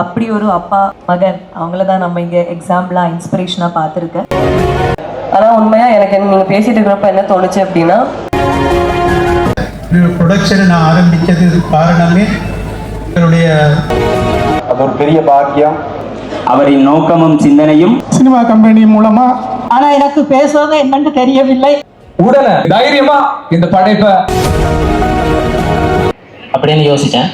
அப்படி ஒரு அப்பா மகன் அவங்கள தான் நம்ம இங்கே எக்ஸாம்பிளாக இன்ஸ்பிரேஷனாக பார்த்துருக்கேன் ஆனால் உண்மையாக எனக்கு நீங்கள் பேசிட்டு இருக்கிறப்ப என்ன தோணுச்சு அப்படின்னா ப்ரொடக்ஷனை நான் ஆரம்பித்தது காரணமே என்னுடைய அது ஒரு பெரிய பாக்கியம். அவரின் நோக்கமும் சிந்தனையும் சினிமா கம்பெனி மூலமா ஆனா எனக்கு பேசுவது என்னன்னு தெரியவில்லை. உடனே தைரியமா இந்த படைப்பை. அப்படின்னு யோசித்தேன்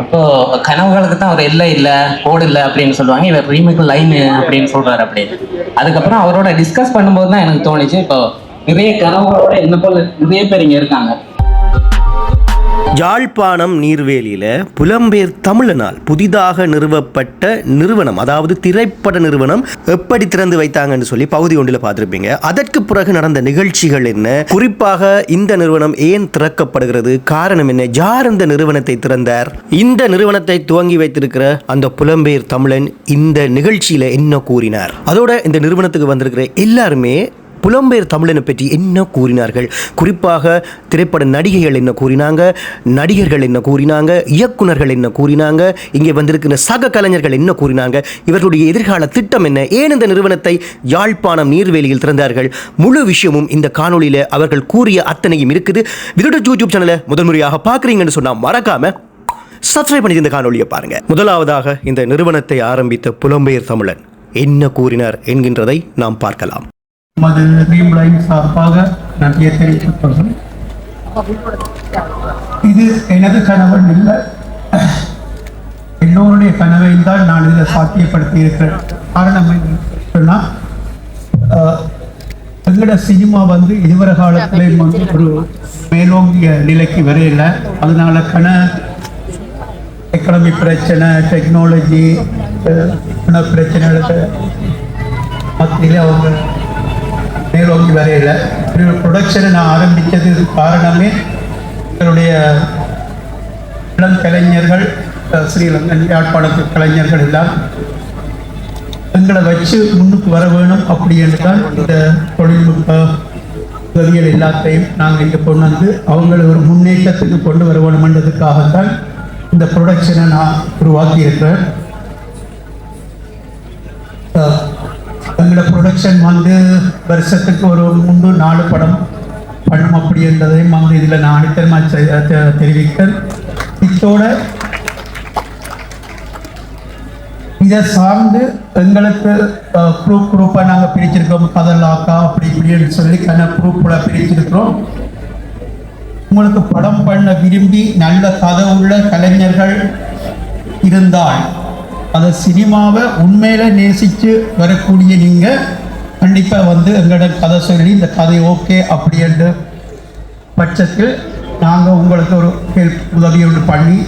அப்போ கனவுகளுக்கு தான் அவர் எல்லை இல்லை கோடு இல்லை அப்படின்னு சொல்லுவாங்க. இவர் ரீமேக் லைன் அப்படின்னு சொல்றாரு அப்படின்னு அதுக்கப்புறம் அவரோட டிஸ்கஸ் பண்ணும்போது தான் எனக்கு தோணுச்சு. இப்போ நிறைய கனவுகளோட என்ன போல நிறைய பேர் இங்க இருக்காங்க. யாழ்ப்பாணம் நீர்வேலியில் புலம்பெயர் தமிழனால் புதிதாக நிறுவப்பட்ட நிறுவனம் அதாவது திரைப்பட நிறுவனம் எப்படி திறந்து வைத்தாங்கன்னு சொல்லி பகுதி ஒன்றில் பார்த்துருப்பீங்க. அதற்கு பிறகு நடந்த நிகழ்ச்சிகள் என்ன? குறிப்பாக இந்த நிறுவனம் ஏன் திறக்கப்படுகிறது? காரணம் என்ன? யார் இந்த நிறுவனத்தை திறந்தார்? இந்த நிறுவனத்தை துவங்கி வைத்திருக்கிற அந்த புலம்பெயர் தமிழன் இந்த நிகழ்ச்சியில் என்ன கூறினார்? அதோட இந்த நிறுவனத்துக்கு வந்திருக்கிற எல்லாருமே புலம்பெயர் தமிழனை பற்றி என்ன கூறினார்கள்? குறிப்பாக திரைப்பட நடிகைகள் என்ன கூறினாங்க? நடிகர்கள் என்ன கூறினாங்க? இயக்குனர்கள் என்ன கூறினாங்க? இங்கே வந்திருக்கிற சக கலைஞர்கள் என்ன கூறினாங்க? இவர்களுடைய எதிர்கால திட்டம் என்ன? ஏன் இந்த நிறுவனத்தை யாழ்ப்பாணம் நீர்வேலியில் திறந்தார்கள்? முழு விஷயமும் இந்த காணொலியில் அவர்கள் கூறிய அத்தனையும் இருக்குது. விருட யூடியூப் சேனலை முதன்முறையாக பார்க்குறீங்கன்னு சொன்னால் மறக்காம சப்ஸ்கிரைப் பண்ணி இந்த காணொலியை பாருங்க. முதலாவதாக இந்த நிறுவனத்தை ஆரம்பித்த புலம்பெயர் தமிழன் என்ன கூறினார் என்கின்றதை நாம் பார்க்கலாம். நமது ட்ரீம் லைன் சார்பாக நன்றியை தெரிவித்துக் கொள்கிறேன் இது எனது கனவன் இல்லை. எல்லோருடைய கனவையும் தான் நான் இதை சாத்தியப்படுத்தி இருக்கிறேன் காரணம் என்னன்னா சொன்னா எங்களோட சினிமா வந்து இதுவரை காலத்திலேயும் வந்து ஒரு மேலோங்கிய நிலைக்கு வரையில அதனால கன எக்கனாமி பிரச்சனை டெக்னாலஜி பண பிரச்சனைகளுக்கு மத்தியில் அவங்க மேலோக்கி வரையில். ப்ரொடக்ஷனை நான் ஆரம்பித்தது காரணமே என்னுடைய இளம் கலைஞர்கள் ஸ்ரீலங்கன் யாழ்ப்பாணத்து கலைஞர்கள் எல்லாம் எங்களை வச்சு முன்னுக்கு வர வேணும் அப்படி என்று தான் இந்த தொழில்நுட்ப உதவிகள் எல்லாத்தையும் நாங்கள் இங்கே கொண்டு வந்து அவங்களை ஒரு முன்னேற்றத்துக்கு கொண்டு வர வேணுமென்றதுக்காகத்தான் இந்த ப்ரொடக்ஷனை நான் உருவாக்கி இருக்கிறேன் எங்களோட ப்ரொடக்ஷன் வந்து வருஷத்துக்கு ஒரு மூன்று நாலு படம் பண்ணும் அப்படி என்பதையும் வந்து இதில் நான் அடித்தரமாக தெரிவிக்கிறேன் இத்தோட இதை சார்ந்து எங்களுக்கு குரூப் குரூப்பாக நாங்கள் பிரிச்சிருக்கோம். கதலாக்கா அப்படி இப்படின்னு சொல்லி கண்ண குரூப்பில் பிரிச்சிருக்கிறோம். உங்களுக்கு படம் பண்ண விரும்பி நல்ல கதை உள்ள கலைஞர்கள் இருந்தால் அதை சினிமாவை உண்மையில நேசித்து வரக்கூடிய நீங்கள் கண்டிப்பாக வந்து எங்களோட கதை சொல்லி இந்த கதை ஓகே அப்படி என்று பட்சத்தில் நாங்கள் உங்களுக்கு ஒரு ஹெல்ப் உதவி ஒன்று பண்ணி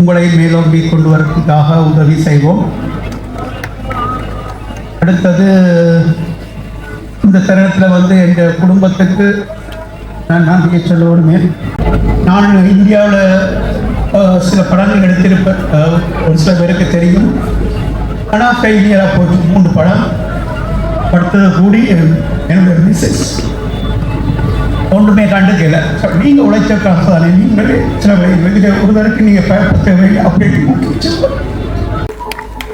உங்களை மேலோங்கி கொண்டு வரதுக்காக உதவி செய்வோம். அடுத்தது இந்த தருணத்தில் வந்து எங்கள் குடும்பத்துக்கு நான் நன்றியை சொல்லணுமே. நான் இந்தியாவில் சில படங்கள் எடுத்திருப்பேன் ஒரு சில பேருக்கு தெரியும். ஆனால் ஃபெயிலியராக போச்சு மூன்று படம். படுத்தது கூடி என்னுடைய மிஸ்ஸஸ் ஒன்றுமே கண்டுக்கல நீங்கள் உழைச்ச காசு தானே நீங்களே சில வெளியே ஒருவருக்கு நீங்கள் பயப்பட தேவையில்லை அப்படின்னு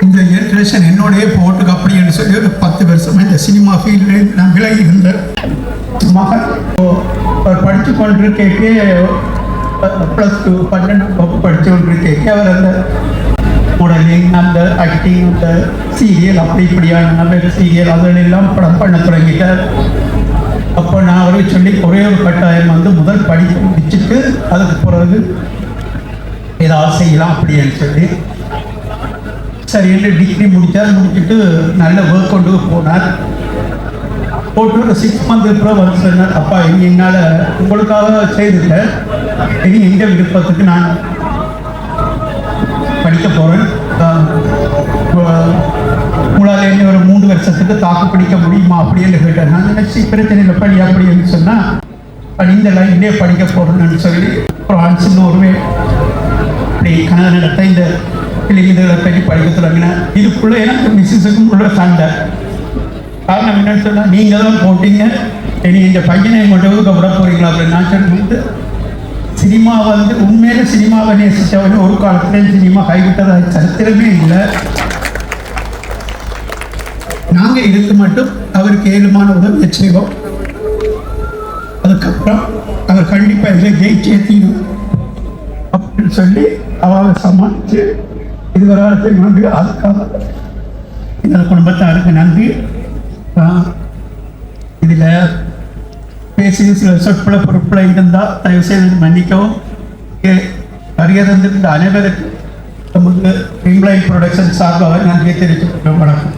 இந்த ஜென்ரேஷன் என்னோடய போட்டுக்கு அப்படின்னு சொல்லி ஒரு பத்து வருஷமா இந்த சினிமா ஃபீல்டு நான் விலகி இருந்தேன். மகன் அவர் படித்து கொண்டிருக்கே ப்ளஸ் டூ பன்னெண்டு வகுப்பு படித்து கொண்டிருக்கே அவர் அந்த உடலில் அந்த ஆக்டிங் அந்த சீரியல் அப்படி இப்படியான நல்ல சீரியல் அதெல்லாம் படம் பண்ண தொடங்கிட்டார். அப்போ நான் அவருக்கு சொல்லி ஒரே ஒரு கட்டாயம் வந்து முதல் படிப்பு முடிச்சுட்டு அதுக்கு பிறகு ஏதாவது செய்யலாம் அப்படின்னு சொல்லி. சரி என்று டிகிரி முடித்தார் முடிச்சுட்டு நல்ல ஒர்க் கொண்டு போனார். போட்டு ஒரு சிக்ஸ் மந்த் அப்புறம் வந்து சொன்னார் அப்பா இனி என்னால் உங்களுக்காக செய்திருக்கேன் இனி எங்கள் விருப்பத்துக்கு நான் படிக்க போகிறேன் உங்களால் என்ன ஒரு மூணு வருஷத்துக்கு தாக்கு பிடிக்க முடியுமா? அப்படின்னு கேட்டேன் நான் நினச்சி பிரச்சனை படி அப்படின்னு சொன்னால் இந்த லைன்லேயே படிக்க போகிறேன்னு சொல்லி ஃப்ரான்ஸ்னு ஒருவே அப்படி கனடத்தை இந்த இதுகளை பற்றி படிக்க தொடங்கினேன். இதுக்குள்ளே எனக்கு மிஸ்ஸஸுக்கும் உள்ள சண்டை. காரணம் என்னன்னு சொன்னால் நீங்கள் தான் போட்டீங்க. இனி இந்த பையனை கொண்டு வந்து விட போகிறீங்களா அப்படின்னு நான் சொல்லிட்டு சினிமா வந்து உண்மையில சினிமாவை நேசித்தவன் ஒரு காலத்துலேயும் சினிமா கைவிட்டதாக சரித்திரமே இல்லை. நாங்கள் இதுக்கு மட்டும் அவருக்கு ஏழுமான உதவி செய்வோம். அதுக்கப்புறம் அவர் கண்டிப்பாக இதில் ஜெயிச்சே தீரும் அப்படின்னு சொல்லி அவளை சமாளித்து இதுவரை நன்றி. அதுக்காக எங்கள் குடும்பத்தாருக்கு நன்றி. இதில் பேசிய சில சொற்பிழ பொருட்களை இருந்தால் தயவு செய்து மன்னிக்கவும் அறிய தந்திருந்த அனைவருக்கும் நமது இம்ப்ளைன் ப்ரொடக்ஷன் சார்பாக நன்றியை தெரிவித்துக் வணக்கம்.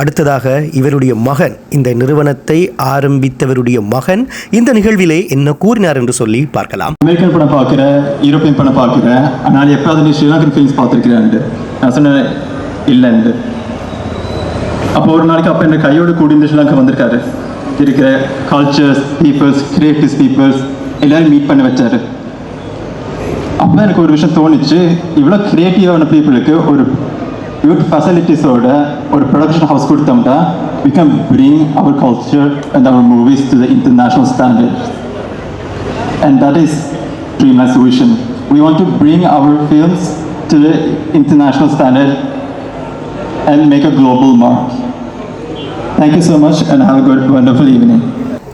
அடுத்ததாக இவருடைய மகன் இந்த நிறுவனத்தை ஆரம்பித்தவருடைய மகன் இந்த நிகழ்விலே என்ன கூறினார் என்று சொல்லி பார்க்கலாம். அமெரிக்கன் படம் பார்க்குறேன் யூரோப்பியன் படம் பார்க்குறேன் ஆனால் எப்போது நீ ஸ்ரீலங்கன் ஃபிலிம்ஸ் பார்த்துருக்கிறேன்ட்டு நான் சொன்னேன் இல்லைன்ட்டு அப்போ ஒரு நாளைக்கு அப்போ என் கையோடு கூடி இந்த ஸ்ரீலங்கா வந்திருக்காரு இருக்கிற கல்ச்சர்ஸ் பீப்புள்ஸ் கிரியேட்டிவ்ஸ் பீப்புள்ஸ் எல்லாரும் மீட் பண்ண வச்சாரு அப்போ எனக்கு ஒரு விஷயம் தோணுச்சு இவ்வளோ கிரியேட்டிவான பீப்புளுக்கு ஒரு குட் ஃபெசிலிட்டிஸோட ஒரு ப்ரொடக்ஷன் ஹவுஸ் கொடுத்தோம்னா we can bring our culture and our movies to the international standards and that is Dreamland's vision. We want to bring our films to the international standard and make a global mark. Thank you so much and have good wonderful evening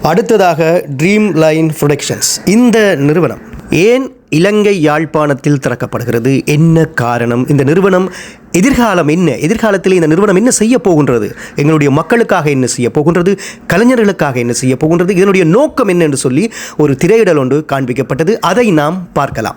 அடுத்ததாக dream line productions இந்த நிறுவனம் ஏன் இலங்கை யாழ்ப்பாணத்தில் திறக்கப்படுகிறது. என்ன காரணம்? இந்த நிறுவனம் எதிர்காலம் என்ன? எதிர்காலத்தில் இந்த நிறுவனம் என்ன செய்ய போகின்றது? எங்களுடைய மக்களுக்காக என்ன செய்ய போகின்றது? கலைஞர்களுக்காக என்ன செய்ய போகின்றது? இதனுடைய நோக்கம் என்ன என்று சொல்லி ஒரு திரையிடல் ஒன்று காண்பிக்கப்பட்டது. அதை நாம் பார்க்கலாம்.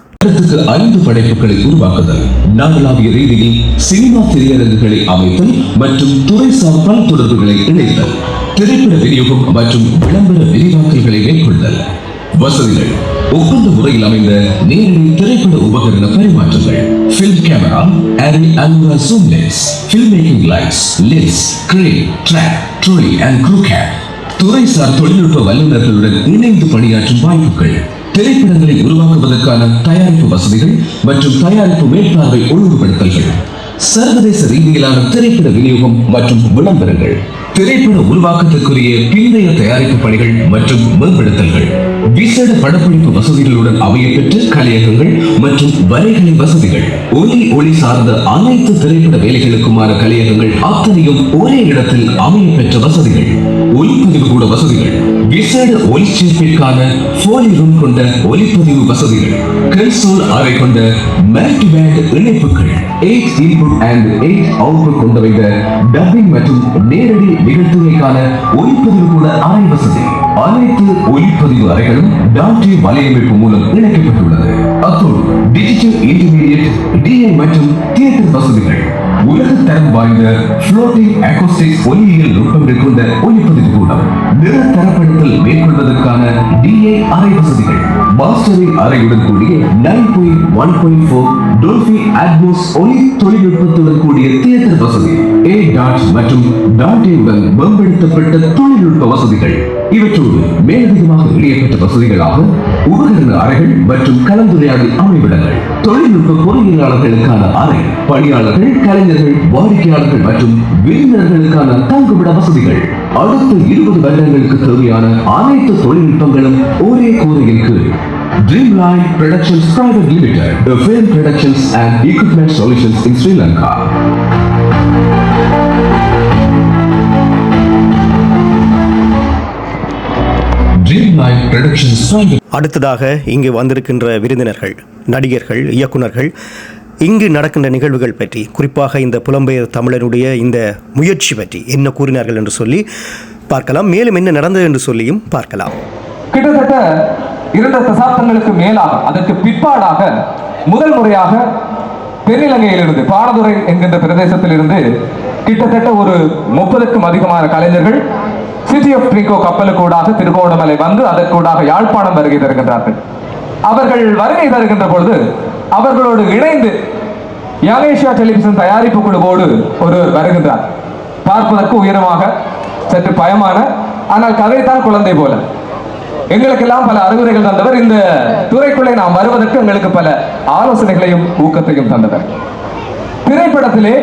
ஐந்து படைப்புகளை உருவாக்குதல். நாடளாவிய ரீதியில் சினிமா திரையரங்குகளை அமைத்தல் மற்றும் துறைசார் பல தொடர்புகளை இணைத்தல் திரைப்பட விநியோகம் மற்றும் விளம்பர விரிவாக்கல்களை மேற்கொள்தல். வசதிகள். ஒப்பந்த முறையில் அமைந்த நேரடி திரைப்பட உபகரண பரிமாற்றங்கள். Film camera Arri Alura zoom lens film making lights lens crane track trolley and crew cab துறைசார் தொழில்நுட்ப வல்லுநர்களுடன் இணைந்து பணியாற்றும் வாய்ப்புகள். திரைப்படங்களை உருவாக்குவதற்கான தயாரிப்பு வசதிகள் மற்றும் தயாரிப்பு மேற்பார்வை ஒழுங்குபடுத்தல்கள். சர்வதேச ரீதியிலான திரைப்பட விநியோகம் மற்றும் விளம்பரங்கள். திரைப்பட உருவாக்கத்திற்குரிய பிந்தைய தயாரிப்பு பணிகள் மற்றும் மேம்படுத்தல்கள். விசேட படப்பிடிப்பு வசதிகளுடன் அமையப்பெற்ற கலையகங்கள் மற்றும் வரைகலை வசதிகள். ஒலி ஒளி சார்ந்த அனைத்து திரைப்பட வேலைகளுக்குமான கலையகங்கள் அத்தனையும் ஒரே இடத்தில் அமையப்பெற்ற வசதிகள். ஒலிப்பதிவு கூட வசதிகள். விசேட ஒலிச்சேர்ப்பிற்கான போலி ரூம் கொண்ட ஒலிப்பதிவு வசதிகள். கன்சோல் அறை கொண்ட மல்டி பேண்ட் இணைப்புகள் eight input and eight output கொண்டவைந்த dubbing மற்றும் நேரடி நிகழ்த்துகைக்கான ஒளிப்பதிவு கூட அறை வசதி அனைத்து ஒளிப்பதிவு அறைகளும் டால்டி வலையமைப்பு மூலம் இணைக்கப்பட்டுள்ளது. அத்தோடு டிஜிட்டல் இன்டர்மீடியட் டிஐ மற்றும் தியேட்டர் வசதிகள் உலக தரம் வாய்ந்த ஃப்ளோட்டிங் அக்கோஸ்டிக்ஸ் ஒலியியல் நுட்பங்கள் கொண்ட ஒலிப்பதிவு கூடம் நிற தரப்படுத்தல் மேற்கொள்வதற்கான டிஏ அறை வசதிகள் மாஸ்டரிங் அறையுடன் கூடிய nine point one point four Dolby Atmos ஒலி தொழில்நுட்பத்துடன் கூடிய தியேட்டர் வசதி ஏ டாட் மற்றும் டாட் மூலம் மேம்படுத்தப்பட்ட தொழில்நுட்ப வசதிகள். இவற்றோடு மேலதிகமாக இணையப்பட்ட வசதிகளாக உபகரண அறைகள் மற்றும் கலந்துரையாடல் அமைவிடங்கள் தொழில்நுட்ப பொறியியலாளர்களுக்கான அறை பணியாளர்கள் கலைஞர்கள் வாடிக்கையாளர்கள் மற்றும் விருந்தினர்களுக்கான தங்குமிட வசதிகள். அடுத்த இருபது வருடங்களுக்கு தேவையான அனைத்து தொழில்நுட்பங்களும் ஒரே கூரையின் கீழ். Dreamline Productions Private Limited, the film productions and equipment solutions in Sri Lanka. அடுத்ததாக இங்கு வந்திருக்கின்ற விருந்தினர்கள் நடிகர்கள் இயக்குனர்கள் இங்கு நடக்கின்ற நிகழ்வுகள் பற்றி குறிப்பாக இந்த புலம்பெயர் தமிழனுடைய இந்த முயற்சி பற்றி என்ன கூறினார்கள் என்று சொல்லி பார்க்கலாம். மேலும் என்ன நடந்தது என்று சொல்லியும் பார்க்கலாம். கிட்டத்தட்ட இரண்டு தசாப்தங்களுக்கு மேலாக அதற்கு பிற்பாடாக முதல் முறையாக தென்னிலங்கையிலிருந்து பாடதுறை என்கின்ற பிரதேசத்திலிருந்து கிட்டத்தட்ட ஒரு முப்பதுக்கும் அதிகமான கலைஞர்கள் சிட்டி ஆஃப் ட்ரிகோ கப்பலுக்கூடாக திருகோணமலை வந்து அதற்கூடாக யாழ்ப்பாணம் வருகை தருகின்றார்கள். அவர்கள் வருகை தருகின்ற பொழுது அவர்களோடு இணைந்து யானேஷியா டெலிவிஷன் தயாரிப்பு குழுவோடு ஒருவர் வருகின்றார். பார்ப்பதற்கு உயரமாக சற்று பயமான ஆனால் கதைத்தான் குழந்தை போல. எங்களுக்கெல்லாம் பல அறிவுரைகள் தந்தவர். இந்த துறைக்குள்ளே நாம் வருவதற்கு எங்களுக்கு பல ஆலோசனைகளையும் ஊக்கத்தையும் தந்தவர். திரைப்படத்திலே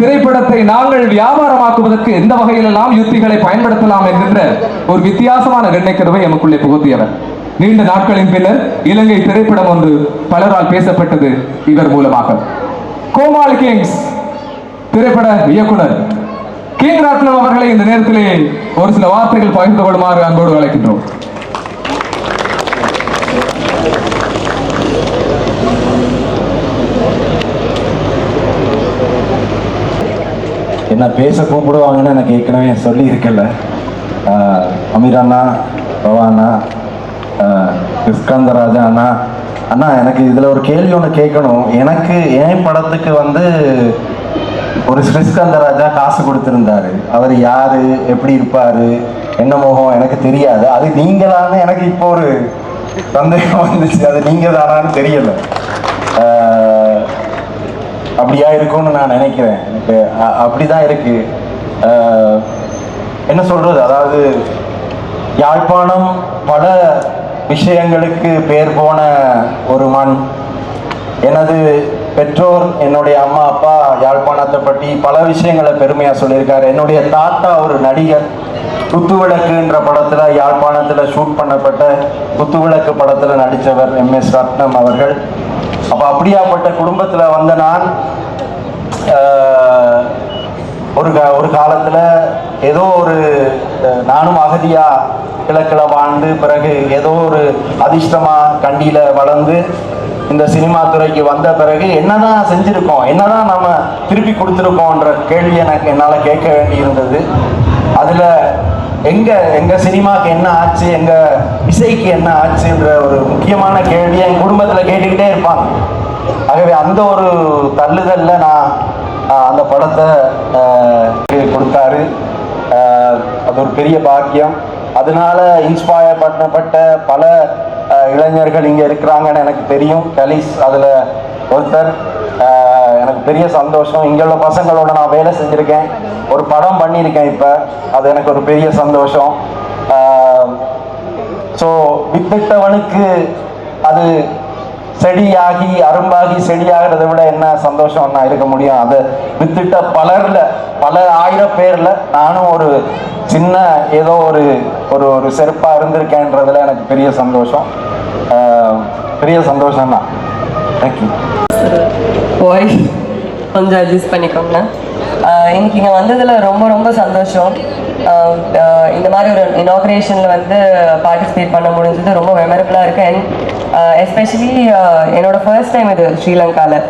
திரைப்படத்தை நாங்கள் வியாபாரமாக்குவதற்கு எந்த வகையிலெல்லாம் யுத்திகளை பயன்படுத்தலாம் என்கின்ற ஒரு வித்தியாசமான எண்ணெய் எமக்குள்ளே புகுத்தியவர். நீண்ட நாட்களின் பின்னர் இலங்கை திரைப்படம் ஒன்று பலரால் பேசப்பட்டது இவர் மூலமாக. கோமால் கிங்ஸ் திரைப்பட இயக்குனர். கிங் ரத்னம் அவர்களை இந்த நேரத்திலே ஒரு சில வார்த்தைகள் பகிர்ந்து கொள்ளுமாறு அன்போடு அழைக்கின்றோம். என்ன பேச கூப்பிடுவாங்கன்னு எனக்கு ஏற்கனவே சொல்லி இருக்கல அமீர் அண்ணா பவா அண்ணா ஆஹ் ஸ்கந்தராஜா அண்ணா. அண்ணா எனக்கு இதில் ஒரு கேள்வி ஒன்று கேட்கணும். எனக்கு என் படத்துக்கு வந்து ஒரு ஸ்ரீஸ்கந்தராஜா காசு கொடுத்துருந்தாரு? அவர் யாரு? எப்படி இருப்பாரு? என்ன முகம்? எனக்கு தெரியாது. அது நீங்களான்னு எனக்கு இப்போ ஒரு சந்தேகம் வந்துச்சு. அது நீங்க தானான்னு தெரியல. அப்படியா இருக்கும்னு நான் நினைக்கிறேன். எனக்கு அப்படிதான் இருக்கு. என்ன சொல்றது? அதாவது யாழ்ப்பாணம் பல விஷயங்களுக்கு பேர் போன ஒரு மண். எனது பெற்றோர் என்னுடைய அம்மா அப்பா யாழ்ப்பாணத்தை பற்றி பல விஷயங்களை பெருமையாக சொல்லியிருக்காரு. என்னுடைய தாத்தா ஒரு நடிகர். குத்துவிளக்குன்ற படத்தில் யாழ்ப்பாணத்தில் ஷூட் பண்ணப்பட்ட குத்துவிளக்கு படத்தில் நடித்தவர் எம். எஸ். ரத்னம் அவர்கள். அப்ப அப்படியாப்பட்ட குடும்பத்துல வந்த நான் ஒரு க ஒரு காலத்துல ஏதோ ஒரு நானும் அகதியா கிழக்கில் வாழ்ந்து பிறகு ஏதோ ஒரு அதிர்ஷ்டமா கண்டியில வளர்ந்து இந்த சினிமா துறைக்கு வந்த பிறகு என்னதான் செஞ்சிருக்கோம் என்னதான் நம்ம திருப்பி கொடுத்துருக்கோன்ற கேள்வி எனக்கு என்னால் கேட்க வேண்டி இருந்தது எங்க எங்க சினிமாக்கு என்ன ஆச்சு எங்க இசைக்கு என்ன ஆச்சுன்ற ஒரு முக்கியமான கேள்வியை என் குடும்பத்தில் கேட்டுக்கிட்டே இருப்பாங்க. ஆகவே அந்த ஒரு தள்ளுதல்ல நான் அந்த படத்தை கொடுத்தாரு. அது ஒரு பெரிய பாக்கியம். அதனால இன்ஸ்பயர் பண்ணப்பட்ட பல இளைஞர்கள் இங்கே இருக்கிறாங்கன்னு எனக்கு தெரியும். கலீஸ் அதில் ஒருத்தர். எனக்கு பெரிய சந்தோஷம். இங்கே உள்ள பசங்களோட நான் வேலை செஞ்சுருக்கேன். ஒரு படம் பண்ணியிருக்கேன் இப்போ. அது எனக்கு ஒரு பெரிய சந்தோஷம். ஸோ வித்திட்டவனுக்கு அது செடியாகி அரும்பாகி செடியாகிறத விட என்ன சந்தோஷம்னா இருக்க முடியும்? அது வித்திட்ட பலரில் பல ஆயிரம் பேரில் நானும் ஒரு சின்ன ஏதோ ஒரு ஒரு ஒரு செருப்பாக இருந்திருக்கேன்றதுல எனக்கு பெரிய சந்தோஷம். பெரிய சந்தோஷம் தான் தேங்க்யூ வாய்ஸ் கொஞ்சம் அட்ஜஸ்ட் பண்ணிக்கோங்க. இன்னைக்கு இங்கே வந்ததில் ரொம்ப ரொம்ப சந்தோஷம். இந்த மாதிரி ஒரு இனாக்ரேஷனில் வந்து பார்ட்டிசிபேட் பண்ண முடிஞ்சது ரொம்ப மெமரபுளாக இருக்குது அண்ட் எஸ்பெஷலி என்னோட ஃபர்ஸ்ட் டைம் இது ஸ்ரீலங்காவில்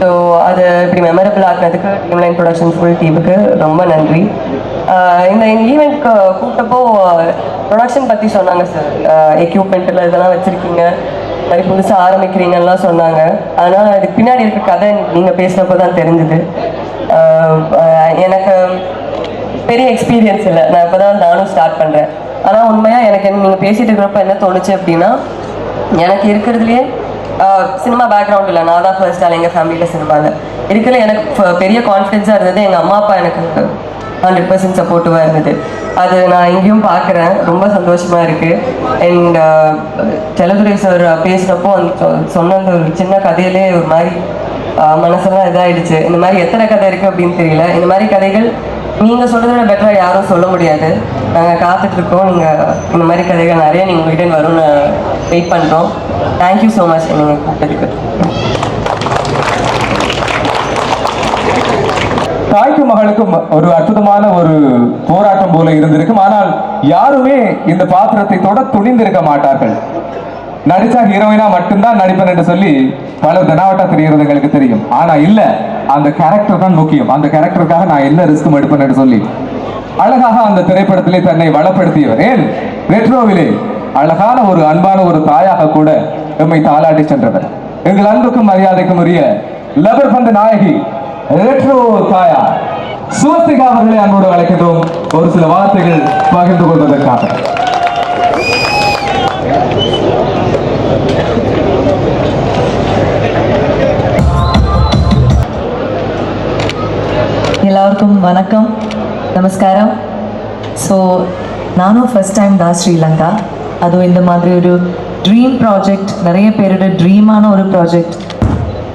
ஸோ அது இப்படி மெமரபிள் ஆக்குனதுக்கு டீம்லைன் ப்ரொடக்ஷன் ஃபுல் டீமுக்கு ரொம்ப நன்றி. இந்த ஈவெண்ட்க்கு கூப்பிட்டப்போ ப்ரொடக்ஷன் பற்றி சொன்னாங்க சார் எக்யூப்மெண்ட்டில் இதெல்லாம் வச்சுருக்கீங்க. மாதிரி புதுசாக ஆரம்பிக்கிறீங்கலாம் சொன்னாங்க. ஆனால் அதுக்கு பின்னாடி இருக்க கதை நீங்கள் பேசுகிறப்ப தான் தெரிஞ்சுது எனக்கு பெரிய எக்ஸ்பீரியன்ஸ் இல்லை. நான் இப்போ தான் நானும் ஸ்டார்ட் பண்ணுறேன் ஆனால் உண்மையாக எனக்கு நீங்கள் பேசிகிட்டு இருக்கிறப்ப என்ன தோணுச்சு அப்படின்னா எனக்கு இருக்கிறதுலையே சினிமா பேக்ரவுண்ட் இல்லை. நான் தான் ஃபர்ஸ்ட் ஆள் எங்கள் ஃபேமிலியில் சினிமாவில் இருக்கிற எனக்கு பெரிய கான்ஃபிடென்ஸாக இருந்தது எங்கள் அம்மா அப்பா எனக்கு. ஹண்ட்ரட் பர்சன்ட் சப்போர்ட்டிவாக இருந்தது. அது நான் எங்கேயும் பார்க்குறேன். ரொம்ப சந்தோஷமாக இருக்குது அண்ட் செலதுரை சார் பேசுகிறப்போ அந்த சொ- சொன்ன அந்த ஒரு சின்ன கதையிலே ஒரு மாதிரி மனசெல்லாம் இதாகிடுச்சு இந்த மாதிரி எத்தனை கதை இருக்குது அப்படின்னு தெரியல. இந்த மாதிரி கதைகள் நீங்கள் சொல்கிறத விட பெட்டராக யாரும் சொல்ல முடியாது. நாங்கள் காத்துட்ருக்கோம். நீங்கள் இந்த மாதிரி கதைகள் நிறைய நீங்கள் உங்கள்கிட்ட வரும்னு வெயிட் பண்ணுறோம் தேங்க்யூ ஸோ மச் நீங்கள் கூப்பிட்டதுக்கு. தாய்க்கும் மகளுக்கும் ஒரு அற்புதமான ஒரு போராட்டம் போல இருந்திருக்கும். ஆனால் யாருமே இந்த பாத்திரத்தை தொட துணிந்திருக்க மாட்டார்கள். நடிச்சா ஹீரோயினா மட்டும்தான் நடிப்பேன் என்று சொல்லி பல தனாவட்டா தெரிகிறது எங்களுக்கு தெரியும். ஆனா இல்ல அந்த கேரக்டர் தான் முக்கியம். அந்த கேரக்டருக்காக நான் என்ன ரிஸ்க்கும் எடுப்பேன் என்று சொல்லி. அழகாக அந்த திரைப்படத்திலே தன்னை வளப்படுத்தியவர். ஏன்? ரெட்ரோவிலே அழகான ஒரு அன்பான ஒரு தாயாக கூட எம்மை தாளாட்டி சென்றவர். எங்கள் அன்புக்கும் மரியாதைக்கும் உரிய லபர் பந்து நாயகி ரெட்ரோ தாயா சுவஸ்திகா அவர்களை அன்போடு அழைக்கின்றோம் ஒரு சில வார்த்தைகள் பகிர்ந்து கொள்வதற்காக எல்லாருக்கும் வணக்கம் நமஸ்காரம் ஸோ நானும் ஃபஸ்ட் டைம் தான் ஸ்ரீலங்கா அதுவும் இந்த மாதிரி ஒரு ட்ரீம் ப்ராஜெக்ட் நிறைய பேரோட ட்ரீமான ஒரு ப்ராஜெக்ட்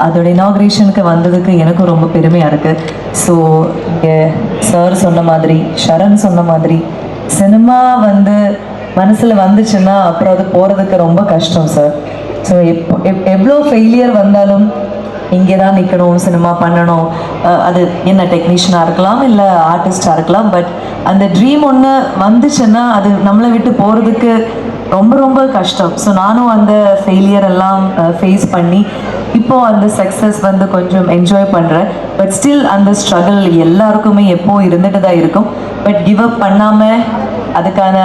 அதோட இனாக்ரேஷனுக்கு வந்ததுக்கு எனக்கும் ரொம்ப பெருமையாக இருக்குது ஸோ சார் சொன்ன மாதிரி ஷரண் சொன்ன மாதிரி சினிமா வந்து மனசில் வந்துச்சுன்னா அப்புறம் அது போகிறதுக்கு ரொம்ப கஷ்டம் சார் ஸோ எப்போ எப் எவ்வளோ ஃபெயிலியர் வந்தாலும் இங்கே தான் நிற்கணும் சினிமா பண்ணணும். அது என்ன டெக்னீஷியனாக இருக்கலாம் இல்லை ஆர்டிஸ்டாக இருக்கலாம் பட் அந்த ட்ரீம் ஒன்று வந்துச்சுன்னா அது நம்மளை விட்டு போகிறதுக்கு ரொம்ப ரொம்ப கஷ்டம். ஸோ நானும் அந்த ஃபெயிலியர் எல்லாம் ஃபேஸ் பண்ணி இப்போ அந்த சக்ஸஸ் வந்து கொஞ்சம் என்ஜாய் பண்ணுறேன் பட் ஸ்டில் அந்த ஸ்ட்ரகிள் எல்லாருக்குமே எப்போ இருந்துட்டு தான் இருக்கும். பட் கிவ் அப் பண்ணாமல் அதுக்கான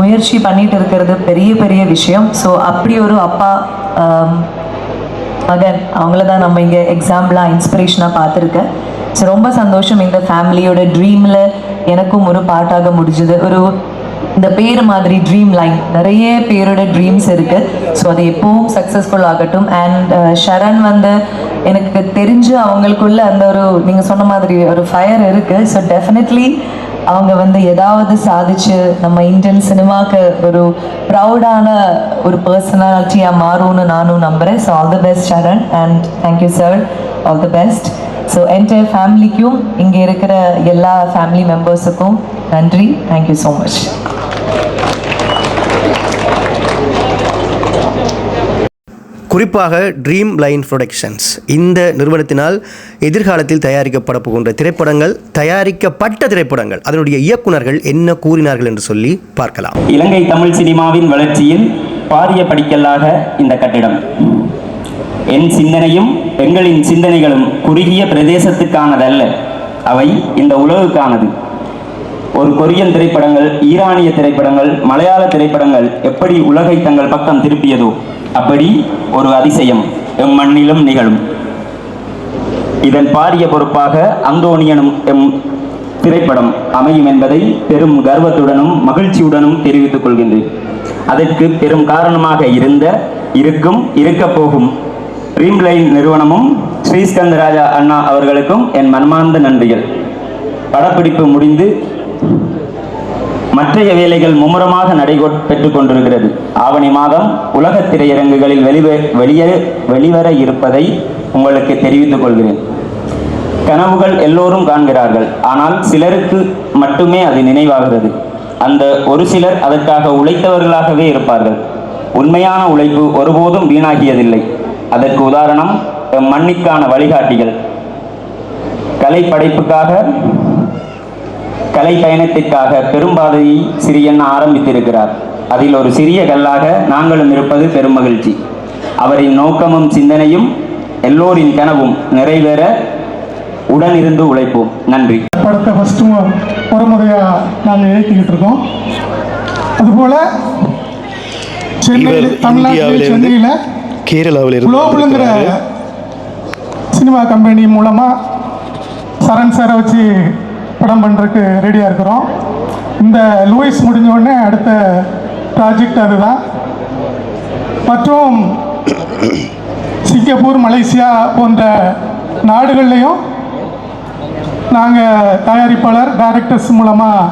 முயற்சி பண்ணிட்டு இருக்கிறது பெரிய பெரிய விஷயம். ஸோ அப்படி ஒரு அப்பா மகன் அவங்கள தான் நம்ம இங்கே எக்ஸாம்பிளாக இன்ஸ்பிரேஷனாக பார்த்துருக்கேன். ஸோ ரொம்ப சந்தோஷம் இந்த ஃபேமிலியோட ட்ரீமில் எனக்கும் ஒரு பார்ட்டாக முடிஞ்சுது. ஒரு இந்த பேர் மாதிரி ட்ரீம் லைன் நிறைய பேரோட ட்ரீம்ஸ் இருக்கு. ஸோ அது எப்பவும் சக்ஸஸ்ஃபுல் ஆகட்டும். அண்ட் ஷரண் uh, வந்து எனக்கு தெரிஞ்சு அவங்களுக்குள்ள அந்த ஒரு நீங்கள் சொன்ன மாதிரி ஒரு ஃபயர் இருக்கு. ஸோ டெஃபினெட்லி அவங்க வந்து ஏதாவது சாதிச்சு நம்ம இந்தியன் சினிமாக்கு ஒரு ப்ரௌடான ஒரு பர்சனாலிட்டியாக மாறும்னு நானும் நம்புகிறேன் so all the best Charan and thank you sir all the best so entire ஃபேமிலிக்கும் இங்கே இருக்கிற எல்லா ஃபேமிலி மெம்பர்ஸுக்கும் நன்றி. தேங்க்யூ ஸோ மச் குறிப்பாக ட்ரீம் லைன் ப்ரொடக்ஷன்ஸ் இந்த நிறுவனத்தினால் எதிர்காலத்தில் தயாரிக்கப்பட போகின்ற திரைப்படங்கள் தயாரிக்கப்பட்ட திரைப்படங்கள் அதனுடைய இயக்குனர்கள் என்ன கூறினார்கள் என்று சொல்லி பார்க்கலாம். இலங்கை தமிழ் சினிமாவின் வளர்ச்சியில் பாரிய படிக்கல்லாக இந்த கட்டிடம். என் சிந்தனையும் எங்களின் சிந்தனைகளும் குறுகிய பிரதேசத்துக்கானதல்ல. அவை இந்த உலகுக்கானது. ஒரு கொரியன் திரைப்படங்கள் ஈரானிய திரைப்படங்கள் மலையாள திரைப்படங்கள் எப்படி உலகை தங்கள் பக்கம் திருப்பியதோ அப்படி ஒரு அதிசயம் எம் மண்ணிலும் நிகழும். இதன் பாரிய பொறுப்பாக அந்தோணியனும் எம் திரைப்படம் அமையும் என்பதை பெரும் கர்வத்துடனும் மகிழ்ச்சியுடனும் தெரிவித்துக் கொள்கின்றேன். அதற்கு பெரும் காரணமாக இருந்த இருக்கும் இருக்கப் போகும் ட்ரீம்லைன் நிறுவனமும் ஸ்ரீஸ்கந்தராஜா அண்ணா அவர்களுக்கும் என் மனமார்ந்த நன்றிகள். படப்பிடிப்பு முடிந்து மற்றைய வேலைகள் மும்முரமாக நடைபெற்றுக் கொண்டிருக்கிறது ஆவணி மாதம் உலக திரையரங்குகளில் வெளிவே வெளியே வெளிவர இருப்பதை உங்களுக்கு தெரிவித்துக் கொள்கிறேன். கனவுகள் எல்லோரும் காண்கிறார்கள். ஆனால் சிலருக்கு மட்டுமே அது நினைவாகிறது. அந்த ஒரு சிலர் அதற்காக உழைத்தவர்களாகவே இருப்பார்கள். உண்மையான உழைப்பு ஒருபோதும் வீணாகியதில்லை. அதற்கு உதாரணம் மண்ணிற்கான வழிகாட்டிகள். கலை படைப்புக்காக கலை பயணத்திற்காக பெரும்பாதையை சிறியண்ணா ஆரம்பித்திருக்கிறார். அதில் ஒரு சிறிய கல்லாக நாங்களும் இருப்பது பெரும் மகிழ்ச்சி. அவரின் நோக்கமும் சிந்தனையும் எல்லோரின் கனவும் நிறைவேற உடனிருந்து உழைப்போம். நன்றி. படத்தை ஃபஸ்ட்டு ஒரு முறையாக நாங்கள் இயக்கிக்கிட்டு இருக்கோம். அதுபோல் சென்னையில் தமிழ்நாட்டில் சென்னையில் கேரளாவில் குளோபலுங்கிற சினிமா கம்பெனி மூலமாக சரண் சாரை வச்சு படம் பண்ணுறதுக்கு ரெடியாக இருக்கிறோம். இந்த லூயிஸ் முடிஞ்ச உடனே அடுத்த ப்ராஜெக்ட் அதுதான். மற்றும் சிங்கப்பூர் மலேசியா போன்ற நாடுகள்லையும் நாங்கள் தயாரிப்பாளர் டைரக்டர்ஸ் மூலமாக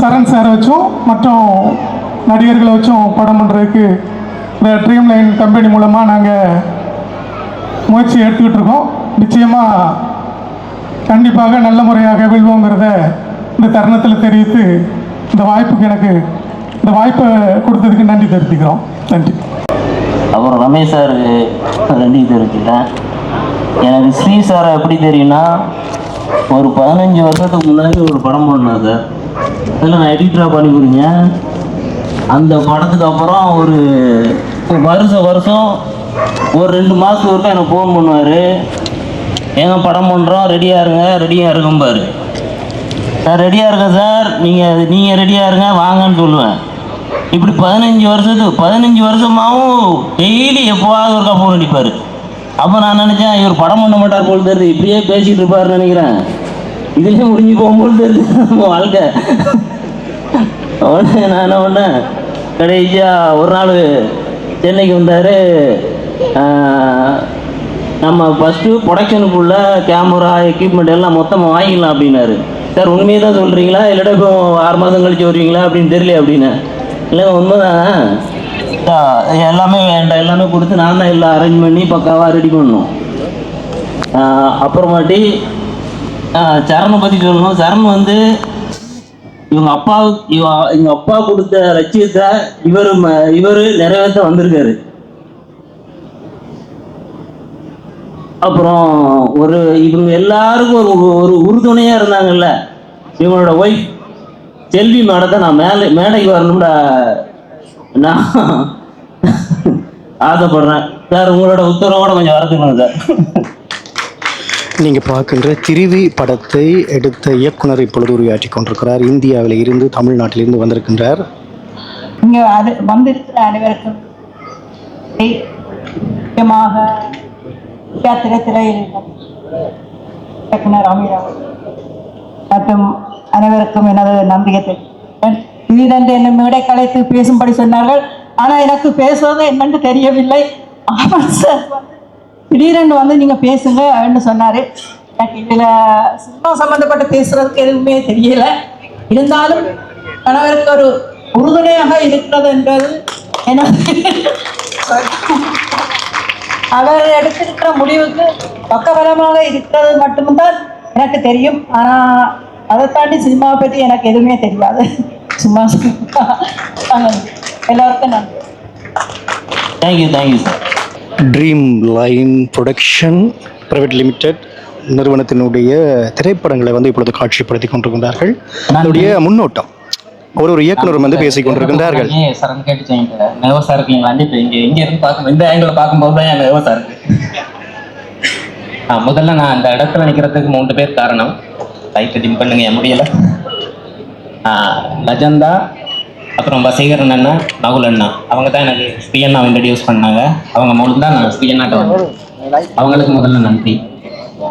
சரண் சாரை வச்சும் மற்றும் நடிகர்களை வச்சும் படம் பண்ணுறதுக்கு இந்த ட்ரீம் லைன் கம்பெனி மூலமாக நாங்கள் முயற்சி எடுத்துக்கிட்டு இருக்கோம். நிச்சயமாக கண்டிப்பாக நல்ல முறையாக வெல்வோங்கிறத இந்த தருணத்தில் தெரிவித்து இந்த வாய்ப்புக்கு எனக்கு இந்த வாய்ப்பை கொடுத்ததுக்கு நன்றி தெரிவிக்கிறோம். நன்றி. அப்புறம் ரமேஷ் சார் நன்றி தெரிவிச்சுட்டேன் எனக்கு ஸ்ரீ சாரை எப்படி தெரியும்னா ஒரு பதினஞ்சு வருஷத்துக்கு முன்னாடி ஒரு படம் பண்ணேன் சார். அதில் நான் எடிட்டராக பண்ணி கொடுங்க அந்த படத்துக்கு அப்புறம் ஒரு ஒரு வருஷம் வருஷம் ஒரு ரெண்டு மாதத்துக்கு ஒருக்கா எனக்கு ஃபோன் பண்ணுவார். ஏங்க படம் பண்ணுறோம் ரெடியாக இருங்க. ரெடியாக இருக்கும் பாரு. சார் ரெடியாக இருக்கேன் சார் நீங்கள் நீங்கள் ரெடியாக இருங்க. வாங்கன்னு சொல்லுவேன். இப்படி பதினஞ்சு வருஷத்துக்கு பதினஞ்சு வருஷமாகவும் டெய்லி எப்போவாவது ஒருக்கா ஃபோன் அடிப்பார். அப்போ நான் நினச்சேன் இவர் படம் பண்ண மாட்டார் போல் தெரியுது. இப்படியே பேசிகிட்டு இருப்பாருன்னு நினைக்கிறேன். இதுலேயே முடிஞ்சு போகும்போது தெரியுது. வாழ்க்கை. உடனே நான் என்ன பண்ணேன்? கடைசியாக ஒரு நாள் சென்னைக்கு வந்தார். நம்ம ஃபஸ்ட்டு ப்ரொடக்ஷனுக்குள்ள கேமரா எக்யூப்மெண்ட் எல்லாம் மொத்தமாக வாங்கிக்கலாம் அப்படின்னாரு. சார் உண்மையை தான் சொல்கிறீங்களா இல்லைடா இப்போ ஆறு மாதம் கழிச்சு வருவீங்களா? அப்படின்னு தெரியல அப்படின்னு. இல்லை உண்மைதான்? எல்லாமே வேண்டாம். எல்லாமே கொடுத்து நான் தான் எல்லாம் அரேஞ்ச் பண்ணி பக்காவாக ரெடி பண்ணணும். அப்புறமாட்டி சரணை பற்றி சொல்லணும். சரண் வந்து இவங்க அப்பா இவ- இவங்க அப்பா கொடுத்த லட்சியத்தை இவர் இவர் நிறைவேற்ற வந்திருக்காரு. அப்புறம் ஒரு இவங்க எல்லாருக்கும் ஒரு ஒரு உறுதுணையா இருந்தாங்கல்ல. இவங்களோட ஒய்ஃப் செல்வி மேடத்தை நான் மேலே மேடைக்கு வரணும்டா. நான் ஆசைப்படுறேன். சார் உங்களோட உத்தரவோட கொஞ்சம் வரதுக்கணும் சார்? நீங்கள் பார்க்கின்ற திருவி படத்தை எடுத்த இயக்குனர் இப்பொழுது உரையாற்றி கொண்டிருக்கிறார். இந்தியாவில் இருந்து தமிழ்நாட்டிலிருந்து வந்திருக்கின்றார். இங்கே அது வந்திருக்கிற அனைவருக்கும். முக்கியமாக இந்தியா திரையில் இயக்குனர் மற்றும் அனைவருக்கும் எனது நம்பிக்கை. தெரிவிக்கிறேன் திடீரென்று என்னை மேடை கலைத்து பேசும்படி சொன்னார்கள். ஆனால் எனக்கு பேசுவது என்னென்று தெரியவில்லை. ஆமாம் சார் திடீரென்று வந்து நீங்கள் பேசுங்க அப்படின்னு சொன்னார். எனக்கு இதில் சினிமா சம்மந்தப்பட்டு பேசுகிறதுக்கு எதுவுமே தெரியல. இருந்தாலும் கணவருக்கு ஒரு உறுதுணையாக இருக்கிறது என்றது எனக்கு அவர் எடுத்திருக்கிற முடிவுக்கு பக்கபலமாக இருக்கிறது மட்டும்தான் எனக்கு தெரியும். ஆனால் அதை தாண்டி சினிமாவை பற்றி எனக்கு எதுவுமே தெரியாது. சும்மா எல்லாருக்கும் நன்றி. Thank you thank you sir dream line production private limited நிறுவனத்தினுடைய திரைப்படங்களை வந்து இப்பொழுது காட்சிப்படுத்தி கொண்டிருக்கின்றார்கள். அதனுடைய முன்னோட்டம். ஒரு ஒரு இயக்குனர் வந்து பேசிக் கொண்டிருக்கின்றார்கள் சரண் கேட்டுச்சேங்க நர்வஸாக இருக்கீங்களான்னு இப்போ இங்கே இங்கே இருந்து பார்க்கும் இந்த ஆங்கிள் பார்க்கும்போது தான் என் நர்வஸாக இருக்கு. ஆ, முதல்ல நான் அந்த இடத்துல நிற்கிறதுக்கு மூன்று பேர் காரணம். லைட்டை டிம் பண்ணுங்க என் முடியல. லஜந்தா அப்புறம் வசீகரன் அண்ணா நகுல் அண்ணா. அவங்க தான் எனக்கு ஸ்ரீ அண்ணா இன்ட்ரடியூஸ் பண்ணாங்க. அவங்க மூலம் தான் நான் ஸ்ரீ அண்ணாட்ட வந்தேன். அவங்களுக்கு முதல்ல நன்றி.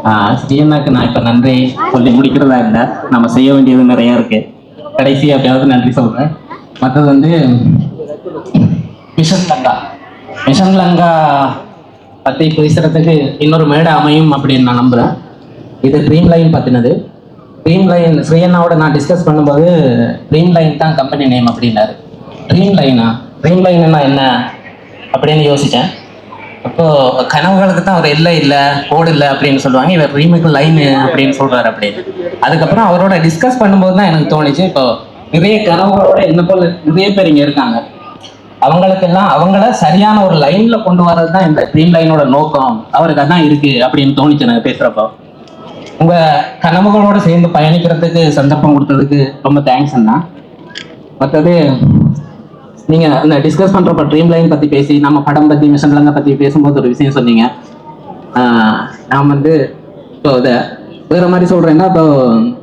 ஆ, ஸ்ரீ அண்ணாக்கு நான் இப்போ நன்றி சொல்லி முடிக்கிறதா இல்லை நம்ம செய்ய வேண்டியது நிறையா இருக்கு. கடைசி அப்படியாவது நன்றி சொல்கிறேன் மற்றது வந்து மிஷன் லங்கா. மிஷன் லங்கா பற்றி பேசுகிறதுக்கு இன்னொரு மேடை அமையும் அப்படின்னு நான் நம்புகிறேன் இது ட்ரீம் லைன் பற்றினது ட்ரீம் லைன் ஸ்ரீயண்ணாவோட நான் டிஸ்கஸ் பண்ணும்போது ட்ரீம் லைன் தான் கம்பெனி நேம் அப்படின்னாரு. ட்ரீம் லைனா ட்ரீம் லைன்னா என்ன? அப்படின்னு யோசித்தேன் அப்போ கனவுகளுக்கு தான் அவர் இல்லை இல்லை கோடு இல்லை அப்படின்னு சொல்லுவாங்க. இவர் ரீமேக் லைனு அப்படின்னு சொல்றாரு அப்படின்னு. அதுக்கப்புறம் அவரோட டிஸ்கஸ் பண்ணும்போது தான் எனக்கு தோணுச்சு. இப்போ நிறைய கனவுகளோட என்ன போல நிறைய பேர் இங்க இருக்காங்க. அவங்களுக்கெல்லாம் அவங்கள சரியான ஒரு லைன்ல கொண்டு வர்றது தான் இந்த ட்ரீம் லைனோட நோக்கம். அவருக்கு அதான் இருக்கு அப்படின்னு தோணுச்சு நாங்கள் பேசுறப்போ. உங்க கனவுகளோட சேர்ந்து பயணிக்கிறதுக்கு சந்தர்ப்பம் கொடுத்ததுக்கு ரொம்ப தேங்க்ஸ் அண்ணா. மற்றது நீங்க இந்த டிஸ்கஸ் பண்றப்ப ட்ரீம் லைன் பத்தி பேசி நம்ம படம் பத்தி மிஷன் லங்க பத்தி பேசும்போது ஒரு விஷயம் சொன்னீங்க. நான் வந்து இப்போ இதை வேற மாதிரி சொல்றேன்னா இப்போ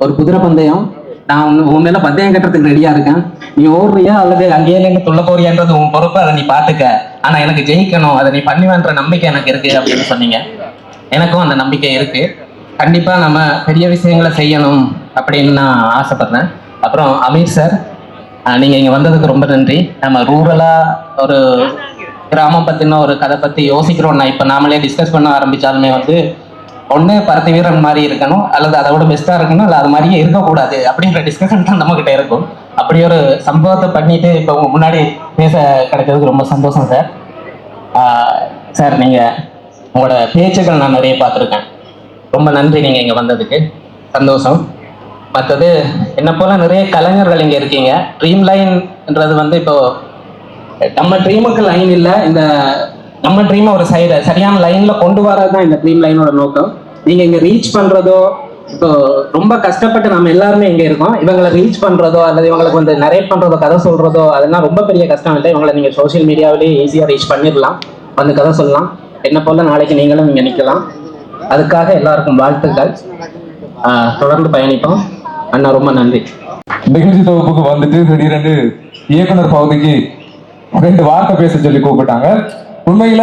ஒரு குதிரை பந்தயம் நான் உன் மேல பந்தயம் கட்டுறதுக்கு ரெடியா இருக்கேன். நீ ஓடுறியா அல்லது அங்கேயே நின்று துள்ள போறியான்றது உன் பொறுப்பு அதை நீ பாத்துக்க. ஆனா எனக்கு ஜெயிக்கணும் அதை நீ பண்ணுவேன்ற நம்பிக்கை எனக்கு இருக்கு அப்படின்னு சொன்னீங்க. எனக்கும் அந்த நம்பிக்கை இருக்கு. கண்டிப்பா நம்ம பெரிய விஷயங்களை செய்யணும் அப்படின்னு நான் ஆசைப்படுறேன். அப்புறம் அமீர் சார் நீங்கள் இங்கே வந்ததுக்கு ரொம்ப நன்றி. நம்ம ரூரலாக ஒரு கிராமம் பற்றின ஒரு கதை பற்றி யோசிக்கிறோம்னா இப்போ நாமளே டிஸ்கஸ் பண்ண ஆரம்பிச்சாலுமே வந்து ஒன்று பருத்தி வீரன் மாதிரி இருக்கணும் அல்லது அதை விட பெஸ்ட்டாக இருக்கணும் இல்லை அது மாதிரியே இருக்கக்கூடாது அப்படின்ற டிஸ்கஷன் தான் நம்மக்கிட்ட இருக்கும். அப்படி ஒரு சம்பவத்தை பண்ணிட்டு இப்போ உங்கள் முன்னாடி பேச கிடைக்கிறதுக்கு ரொம்ப சந்தோஷம் சார் சார் நீங்கள் உங்களோட பேச்சுகள் நான் நிறைய பார்த்துருக்கேன். ரொம்ப நன்றி நீங்கள் இங்கே வந்ததுக்கு. சந்தோஷம். மற்றது என்ன போல நிறைய கலைஞர்கள் இங்கே இருக்கீங்க. ட்ரீம் லைன்ன்றது வந்து இப்போ நம்ம ட்ரீமுக்கு லைன் இல்லை. இந்த நம்ம ட்ரீமை ஒரு சைடு சரியான லைன்ல கொண்டு வரது தான் இந்த ட்ரீம் லைனோட நோக்கம். நீங்க இங்க ரீச் பண்றதோ இப்போ ரொம்ப கஷ்டப்பட்டு நம்ம எல்லாருமே இங்க இருக்கோம். இவங்களை ரீச் பண்றதோ அல்லது இவங்களுக்கு வந்து நரேட் பண்றதோ கதை சொல்றதோ அதெல்லாம் ரொம்ப பெரிய கஷ்டம் இல்லை. இவங்களை நீங்க சோஷியல் மீடியாவிலேயே ஈஸியா ரீச் பண்ணிடலாம். வந்து கதை சொல்லலாம். என்ன போல நாளைக்கு நீங்களும் இங்க நிக்கலாம். அதுக்காக எல்லாருக்கும் வாழ்த்துக்கள். தொடர்ந்து பயணிப்போம். அண்ணா ரொம்ப நன்றி. நிகழ்ச்சி தொகுப்புக்கு வந்துட்டு திடீரென்று இயக்குனர் பகுதிக்கு ரெண்டு வார்த்தை பேச சொல்லி கூப்பிட்டாங்க. உண்மையில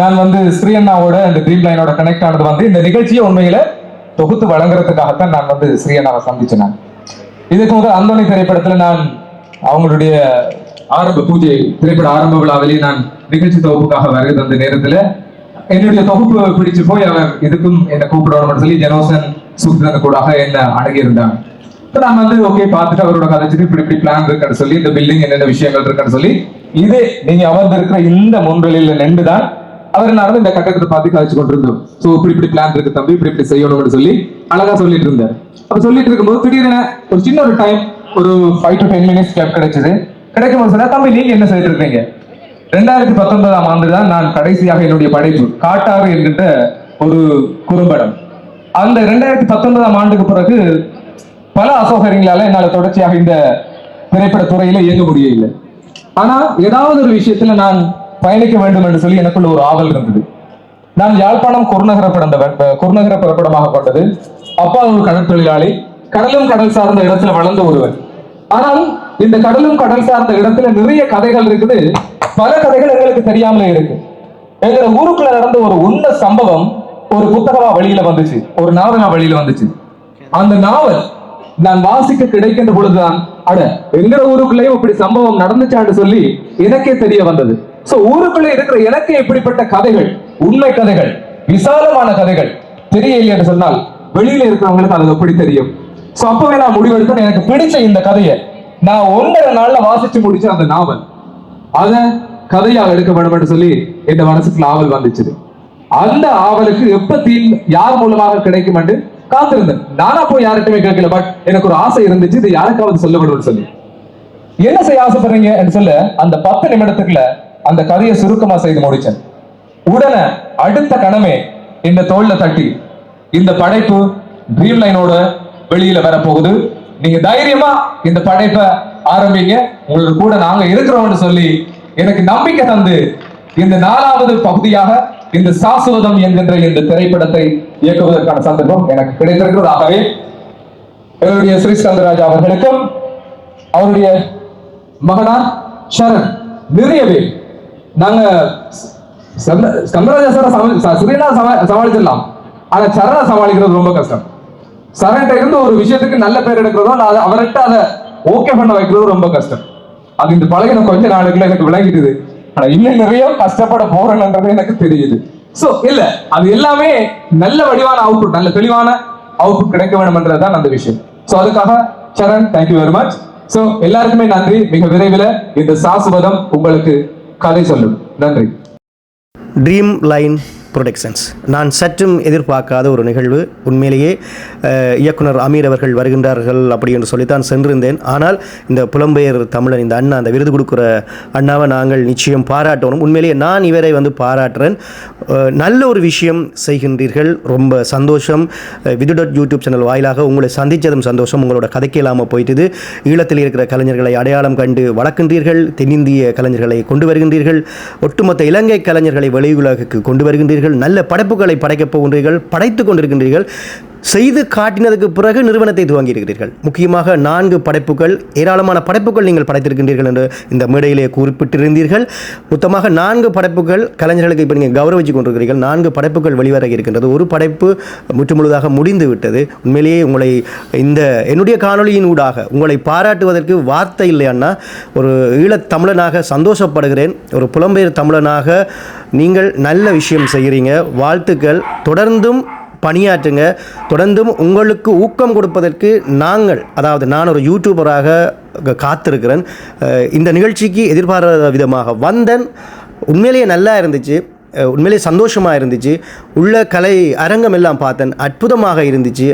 நான் வந்து ஸ்ரீ அண்ணாவோட இந்த ட்ரீம் லைனோட கனெக்ட் ஆனது வந்து இந்த நிகழ்ச்சியை உண்மையில தொகுத்து வழங்குறதுக்காகத்தான் நான் வந்து ஸ்ரீ அண்ணாவை சந்திச்சேன். இதுக்கு முதல் அந்தோணி திரைப்படத்துல நான் அவங்களுடைய ஆரம்ப பூஜை திரைப்பட ஆரம்ப விழாவிலே நான் நிகழ்ச்சி தொகுப்புக்காக வருகை தந்த நேரத்துல என்னுடைய தொகுப்பு பிடிச்சு போய் அவர் எதுக்கும் என்ன கூப்பிடணும்னு சொல்லி ஜெனோசன் சுக்ரன் கூட என்ன அணுகியிருந்தாங்க இப்போ நான் வந்து ஓகே பார்த்துட்டு அவரோட கதைச்சிட்டு இப்படி இப்படி பிளான் இருக்குன்னு சொல்லி இந்த பில்டிங் என்னென்ன விஷயங்கள் இருக்குன்னு சொல்லி இதே நீங்க அமர்ந்திருக்கிற இந்த முன்வெளியில நின்று தான் அவர் நடந்து இந்த கட்டத்தை பார்த்து கழிச்சு கொண்டிருந்தோம். சோ இப்படி இப்படி பிளான் இருக்கு தம்பி இப்படி இப்படி செய்யணும்னு சொல்லி அழகா சொல்லிட்டு இருந்தார். அப்ப சொல்லிட்டு இருக்கும்போது திடீர்னு ஒரு சின்ன ஒரு டைம் ஒரு five to ten minutes gap கிடைச்சது. கிடைக்கும் போது சொன்னா தம்பி நீங்க என்ன செய்துட்டு இருக்கீங்க? ரெண்டாயிரத்தி பத்தொன்பதாம் ஆண்டு தான் நான் கடைசியாக என்னுடைய படைப்பு. காட்டாறு என்கின்ற ஒரு குறும்படம். அந்த ரெண்டாயிரத்தி பத்தொன்பதாம் ஆண்டுக்கு பிறகு பல அசௌகரியங்களால என்னால் தொடர்ச்சியாக இந்த திரைப்பட துறையில இயங்க முடியவில்லை. ஆனா ஏதாவது ஒரு விஷயத்துல நான் பயணிக்க வேண்டும் என்று சொல்லி எனக்குள்ள ஒரு ஆவல் இருந்தது. நான் யாழ்ப்பாணம் குருநகர பிறந்தவன் குருநகர பிறப்பிடமாக கொண்டது. அப்பா ஒரு கடற்தொழிலாளி கடலும் கடல் சார்ந்த இடத்துல வளர்ந்த ஒருவர். ஆனால் இந்த கடலும் கடல் சார்ந்த இடத்துல நிறைய கதைகள் இருக்குது. பல கதைகள் எங்களுக்கு தெரியாமலே இருக்கு. எங்க ஊருக்குள்ள நடந்த ஒரு உண்மை சம்பவம் ஒரு புத்தகமா வழியில வந்துச்சு. ஒரு நாவலா வழியில வந்துச்சு. அந்த நாவல் நான் வாசிக்க கிடைக்கின்ற பொழுதுதான் அட எங்கிற ஊருக்குள்ளேயும் இப்படி சம்பவம் நடந்துச்சான்னு சொல்லி எனக்கே தெரிய வந்தது. சோ ஊருக்குள்ள இருக்கிற எனக்கு இப்படிப்பட்ட கதைகள் உண்மை கதைகள் விசாலமான கதைகள் தெரியலையே என்று சொன்னால் வெளியில இருக்கிறவங்களுக்கு அது எப்படி தெரியும்? சோ அப்பவே நான் முடிவெடுத்தேன். எனக்கு பிடிச்ச இந்த கதையை நான் ஒன்றரை நாள்ல வாசிச்சு முடிச்ச அந்த நாவல். அத கதையாக எடுக்கப்படும் என்று சொல்லி என் மனசுக்குள்ள ஆவல் வந்துச்சு அந்த ஆவலுக்கு எப்ப தீன் யார் மூலமாக கிடைக்கும் என்று காத்திருந்தேன். நானா போய் யார்கிட்டயுமே கேட்கல பட் எனக்கு ஒரு ஆசை இருந்துச்சு இது யாருக்காவது சொல்ல சொல்லி. என்ன செய்ய ஆசைப்படுறீங்க என்று சொல்ல அந்த பத்து நிமிடத்துக்குள்ள அந்த கதையை சுருக்கமா செய்து முடிச்சேன். உடனே அடுத்த கணமே இந்த தோல்ல தட்டி இந்த படைப்பு ட்ரீம் லைனோட வெளியில வரப்போகுது. நீங்க தைரியமா இந்த படைப்பை ஆரம்பிங்க. உங்களுக்கு கூட நாங்க இருக்கிறோம்னு சொல்லி எனக்கு நம்பிக்கை தந்து இந்த நாலாவது பகுதியாக இந்த சாசுவதம் என்கின்ற இந்த திரைப்படத்தை இயக்குவதற்கான சந்தர்ப்பம் எனக்கு கிடைத்திருக்கிறதாகவே என்னுடைய ஸ்ரீ சந்திரராஜா அவர்களுக்கும் அவருடைய மகனார் சரண் நிறையவே. நாங்க சந்திரராஜா ஸ்கந்தராஜா சமாளிச்சிடலாம். ஆனா சரண சமாளிக்கிறது ரொம்ப கஷ்டம். சரண்ட இருந்து ஒரு விஷயத்துக்கு நல்ல பேர் எடுக்கிறதோ அதை அவர்கிட்ட அதை ஓகே பண்ண வைக்கிறது ரொம்ப கஷ்டம். அது இந்த பழகின கொஞ்ச நாளுக்குள்ள எனக்கு விளங்கிட்டுது. ஆனா இன்னும் நிறைய கஷ்டப்பட போறேன்ன்றது எனக்கு தெரியுது. சோ இல்ல அது எல்லாமே நல்ல வடிவான அவுட்புட் நல்ல தெளிவான அவுட்புட் கிடைக்க வேண்டும்ன்றதுதான் தான் அந்த விஷயம். சோ அதுக்காக Charan thank you very much so எல்லாருக்குமே நன்றி. மிக விரைவில் இந்த சாசுவதம் உங்களுக்கு கதை சொல்லும். நன்றி. ட்ரீம் லைன் ப்ரொடக்ஷன்ஸ் நான் சற்றும் எதிர்பார்க்காத ஒரு நிகழ்வு. உண்மையிலேயே இயக்குனர் அமீர் அவர்கள் வருகின்றார்கள் அப்படி என்று சொல்லித்தான் சென்றிருந்தேன். ஆனால் இந்த புலம்பெயர் தமிழன் இந்த அண்ணா அந்த விருது கொடுக்குற அண்ணாவை நாங்கள் நிச்சயம் பாராட்டணும். உண்மையிலேயே நான் இவரை வந்து பாராட்டுறேன். நல்ல ஒரு விஷயம் செய்கின்றீர்கள். ரொம்ப சந்தோஷம். விதுடட் யூடியூப் சேனல் வாயிலாக உங்களை சந்தித்ததும் சந்தோஷம். உங்களோட கதைக்கு இல்லாமல் போயிட்டுது. ஈழத்தில் இருக்கிற கலைஞர்களை அடையாளம் கண்டு வளர்க்கின்றீர்கள். தென்னிந்திய கலைஞர்களை கொண்டு வருகின்றீர்கள். ஒட்டுமொத்த இலங்கை கலைஞர்களை வெளியுலகுக்கு கொண்டு வருகின்றீர்கள். நல்ல படைப்புகளை படைக்கப் போகின்றீர்கள் படைத்து கொண்டிருக்கின்றீர்கள் செய்து காட்டினதுக்கு பிறகு நிறுவனத்தை துவங்கியிருக்கிறீர்கள். முக்கியமாக நான்கு படைப்புகள் ஏராளமான படைப்புகள் நீங்கள் படைத்திருக்கின்றீர்கள் என்று இந்த மேடையிலே குறிப்பிட்டிருந்தீர்கள். மொத்தமாக நான்கு படைப்புகள் கலைஞர்களுக்கு இப்போ நீங்கள் கௌரவிச்சு கொண்டிருக்கிறீர்கள். நான்கு படைப்புகள் வெளிவர இருக்கின்றது. ஒரு படைப்பு முற்றுமுழுதாக முடிந்து விட்டது உண்மையிலேயே உங்களை இந்த என்னுடைய காணொளியின் ஊடாக உங்களை பாராட்டுவதற்கு வார்த்தை இல்லை ஒரு ஈழத் தமிழனாக சந்தோஷப்படுகிறேன். ஒரு புலம்பெயர் தமிழனாக நீங்கள் நல்ல விஷயம் செய்கிறீங்க. வாழ்த்துக்கள். தொடர்ந்தும் பணியாற்றுங்க. தொடர்ந்தும் உங்களுக்கு ஊக்கம் கொடுப்பதற்கு நாங்கள் அதாவது நான் ஒரு யூடியூபராக காத்திருக்கிறேன். இந்த நிகழ்ச்சிக்கு எதிர்பாராத விதமாக வந்தேன். உண்மையிலேயே நல்லா இருந்துச்சு. உண்மையிலே உண்மையிலேயே சந்தோஷமாக இருந்துச்சு. உள்ள கலை அரங்கம் எல்லாம் பார்த்தேன். அற்புதமாக இருந்துச்சு.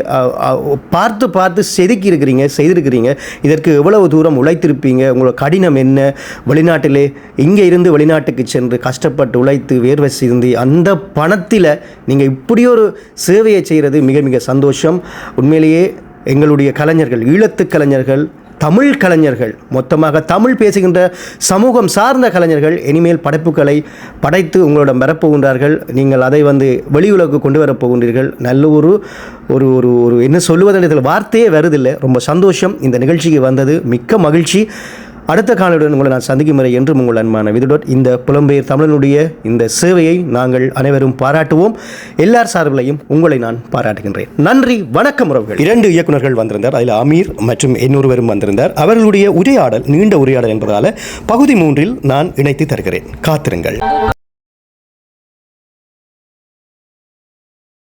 பார்த்து பார்த்து செதுக்கி இருக்கிறீங்க செய்திருக்கிறீங்க. இதற்கு எவ்வளவு தூரம் உழைத்திருப்பீங்க? உங்களோட கடினம் என்ன? வெளிநாட்டிலே இங்கே இருந்து வெளிநாட்டுக்கு சென்று கஷ்டப்பட்டு உழைத்து வேர்வை சிந்தி அந்த பணத்தில் நீங்கள் இப்படி ஒரு சேவையை செய்கிறது மிக மிக சந்தோஷம். உண்மையிலேயே எங்களுடைய கலைஞர்கள் ஈழத்து கலைஞர்கள் தமிழ் கலைஞர்கள் மொத்தமாக தமிழ் பேசுகின்ற சமூகம் சார்ந்த கலைஞர்கள் இனிமேல் படைப்புகளை படைத்து உங்களிடம் வரப்போகின்றார்கள் நீங்கள் அதை வந்து வெளியுலகு கொண்டு வரப்போகின்றீர்கள் நல்ல ஒரு ஒரு ஒரு ஒரு என்ன சொல்லுவதில் வார்த்தையே வருதில்லை. ரொம்ப சந்தோஷம். இந்த நிகழ்ச்சிக்கு வந்தது மிக்க மகிழ்ச்சி. அடுத்த காலையுடன் உங்களை நான் சந்திக்கும் வரை என்றும் உங்கள் அன்பான விதுடோட். இந்த புலம்பெயர் தமிழனுடைய இந்த சேவையை நாங்கள் அனைவரும் பாராட்டுவோம். எல்லார் சார்பிலையும் உங்களை நான் பாராட்டுகின்றேன். நன்றி வணக்கம் உறவுகள். இரண்டு இயக்குனர்கள் வந்திருந்தார். அதில் அமீர் மற்றும் இன்னொருவரும் வந்திருந்தார். அவர்களுடைய உரையாடல் நீண்ட உரையாடல் என்பதால் பகுதி மூன்றில் நான் இணைத்து தருகிறேன். காத்திருங்கள்.